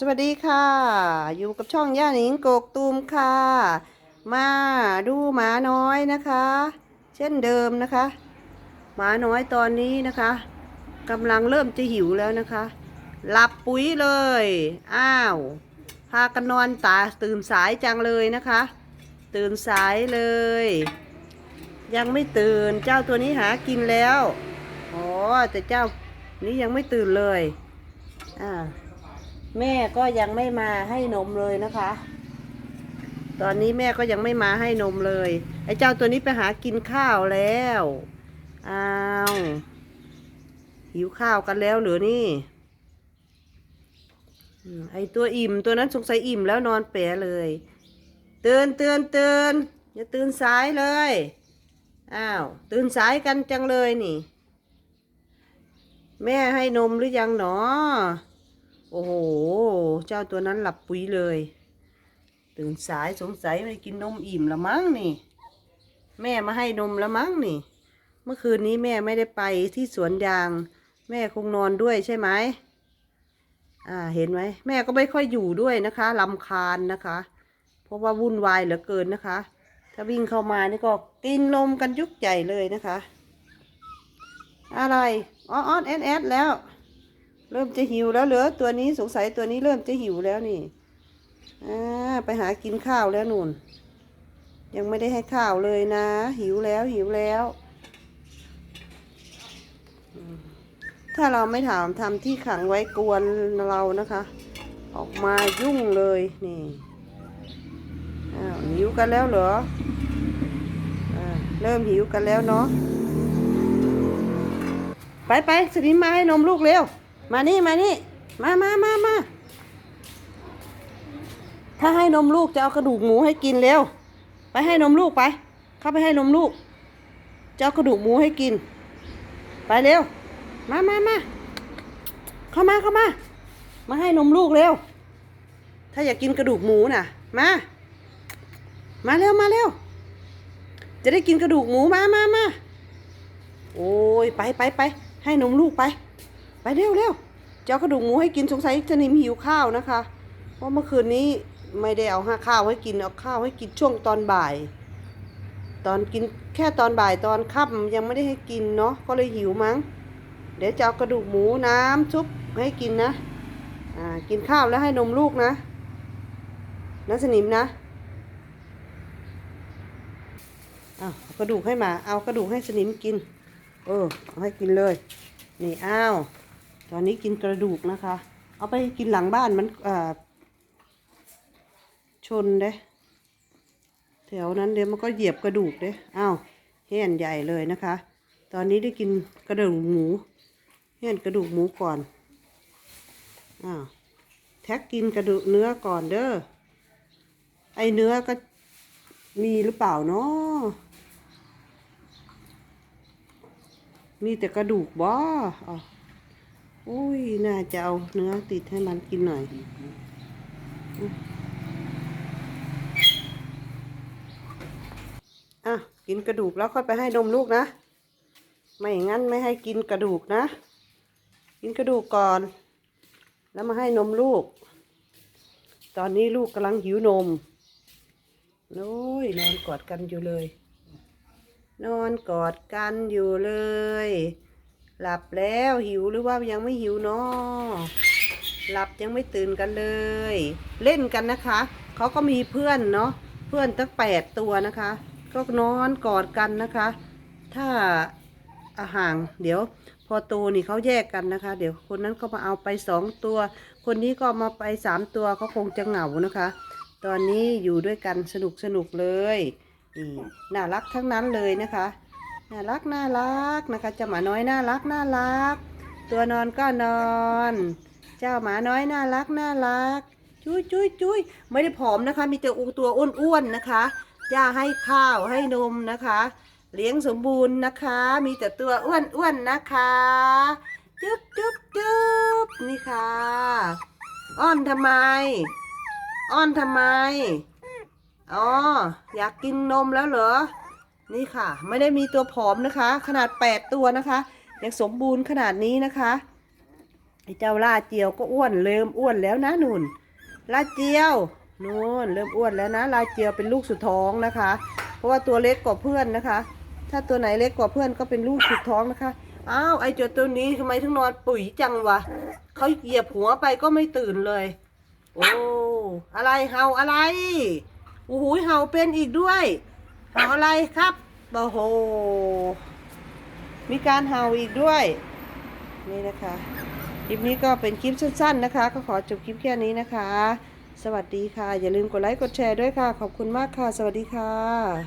สวัสดีค่ะ อยู่กับช่องย่าหนิงกกตูมค่ะ มาดูหมาน้อยนะคะ เช่นเดิมนะคะ หมาน้อยตอนนี้นะคะกำลังเริ่มจะหิวแล้วนะคะ หลับปุ๋ยเลย อ้าวพากันนอนตาตื่นสายจังเลยนะคะ ตื่นสายเลย ยังไม่ตื่นเจ้าตัวนี้หากินแล้วอ๋อแต่เจ้านี้ยังไม่ตื่นเลยอ่า แม่ก็ยังไม่มาให้นมเลยนะคะ ตอนนี้แม่ก็ยังไม่มาให้นมเลย ไอ้เจ้าตัวนี้ไปหากินข้าวแล้วอ้าวหิวข้าวกันแล้วเหรือนี่ไอ้ตัวอิ่มตัวนั้นสงสัยอิ่มแล้วนอนเป๋เลยเตือนเตือนเตือนอย่าตื่นสายเลยอ้าวตื่นสายกันจังเลยนี่ แม่ให้นมหรือยังหนอ โอ้โห เจ้าตัวนั้นหลับปุ๋ยเลย ตื่นสายสงสัยไม่กินนมอิ่มละมั้งนี่ แม่มาให้นมละมั้งนี่ เมื่อคืนนี้แม่ไม่ได้ไปที่สวนยาง แม่คงนอนด้วยใช่ไหมอ่าเห็นไหมแม่ก็ไม่ค่อยอยู่ด้วยนะคะลำคาญนะคะ เพราะว่าวุ่นวายเหลือเกินนะคะ ถ้าวิ่งเข้ามานี่ก็กินนมกันยุกใหญ่เลยนะคะ อะไรอ้อนอ้อนแอดแอดแล้ว เริ่มจะหิวแล้วเหรอตัวนี้สงสัยตัวนี้เริ่มจะหิวแล้วนี่อ่าไปหากินข้าวแล้วนุ่น ยังไม่ได้ให้ข้าวเลยนะ หิวแล้วหิวแล้ว ถ้าเราไม่ถามทำที่ขังไว้กวนเรานะคะ ออกมายุ่งเลยนี่อ้าวหิวกันแล้วเหรออ่าเริ่มหิวกันแล้วเนาะไปไปสนิมมาให้นมลูกเร็ว มานี่มานี่ มามามามาถ้าให้นมลูกจะเอากระดูกหมูให้กินเร็ว ไปให้นมลูกไป เข้าไปให้นมลูก จะเอากระดูกหมูให้กิน ไปเร็ว มามามาเข้ามาเข้ามา มาให้นมลูกเร็ว ถ้าอยากกินกระดูกหมูน่ะ มา มาเร็วมาเร็ว จะได้กินกระดูกหมูมามามาโอ้ยไปไปไปให้นมลูกไปไป เร็วเร็วจะเอากระดูกหมูให้กินสงสัยจะนิมหิวข้าวนะคะเพราะเมื่อคืนนี้ไม่ได้เอาห้าข้าวให้กินเอาข้าวให้กินช่วงตอนบ่าย ตอนกินแค่ตอนบ่ายตอนค่ำยังไม่ได้ให้กินเนาะก็เลยหิวมั้ง เดี๋ยวจะเอากระดูกหมูน้ำซุปให้กินนะอ่ากินข้าวแล้วให้นมลูกนะนะสนิมนะเอาเอากระดูกให้หมา เอากระดูกให้สนิมกิน เออ เอาให้กินเลย นี่ อ้าว ตอนนี้กินกระดูกนะคะ เอาไปกินหลังบ้านมันอ่อชนเด้แถวนั้นเดี๋ยวมันก็เหยียบกระดูกเด้อ้าวแห่นใหญ่เลยนะคะ ตอนนี้ได้กินกระดูกหมูแห่นกระดูกหมูก่อนอ้าวแท็กกินกระดูกเนื้อก่อนเด้อไอเนื้อก็มีหรือเปล่าเนาะมีแต่กระดูกบ่อ อุ้ย น่าจะเอาเนื้อติดให้มันกินหน่อย อะ กินกระดูกแล้วค่อยไปให้นมลูกนะ ไม่งั้นไม่ให้กินกระดูกนะ กินกระดูกก่อน แล้วมาให้นมลูก ตอนนี้ลูกกำลังหิวนมโอ้ยนอนกอดกันอยู่เลย นอนกอดกันอยู่เลย หลับแล้วหิวหรือว่ายังไม่หิวเนาะหลับยังไม่ตื่นกันเลย เล่นกันนะคะเขาก็มีเพื่อนเนาะเพื่อนตั้งแปดตัวนะคะ ก็นอนกอดกันนะคะ ถ้าอาห่าง เดี๋ยว พอโตนี่เขาแยกกันนะคะ เดี๋ยวคนนั้นก็มาเอาไปสองตัว คนนี้ก็มาไปสามตัวเขาคงจะเหงานะคะ ตอนนี้อยู่ด้วยกันสนุกสนุกเลยนี่น่ารักทั้งนั้นเลยนะคะ น่ารักน่ารักนะคะเจ้าหมาน้อยน่ารักน่ารัก ตัวนอนก็นอน เจ้าหมาน้อยน่ารักน่ารัก จุ้ยจุ้ยจุ้ยไม่ได้ผอมนะคะ มีแต่ตัวอ้วนๆนะคะย่าให้ข้าวให้นมนะคะ เลี้ยงสมบูรณ์นะคะ มีแต่ตัวอ้วนๆนะคะจุ๊บจุ๊บจุ๊บนี่ค่ะ อ้อนทำไม อ้อนทำไมอ๋ออยากกินนมแล้วเหรอ นี่ค่ะ ไม่ได้มีตัวผอมนะคะ ขนาดแปดตัวนะคะยังสมบูรณ์ขนาดนี้นะคะไอ้เจ้าลาเจียวก็อ้วนเริ่มอ้วนแล้วนะนุ่นลาเจียวนู่นเริ่มอ้วนแล้วนะลาเจียวเป็นลูกสุดท้องนะคะ เพราะว่าตัวเล็กกว่าเพื่อนนะคะ ถ้าตัวไหนเล็กกว่าเพื่อนก็เป็นลูกสุดท้องนะคะอ้าวไอ้เจ้าตัวนี้ทำไมถึงนอนปุ๋ยจังวะเขาเหยียบหัวไปก็ไม่ตื่นเลย โอ้อะไรเห่าอะไรโอ้โหเห่าเป็นอีกด้วย ห่าอะไรครับโอ้โห มีการเห่าอีกด้วย นี่นะคะ คลิปนี้ก็เป็นคลิปสั้นๆนะคะ ก็ขอจบคลิปแค่นี้นะคะ สวัสดีค่ะ อย่าลืมกดไลค์กดแชร์ด้วยค่ะ ขอบคุณมากค่ะ สวัสดีค่ะ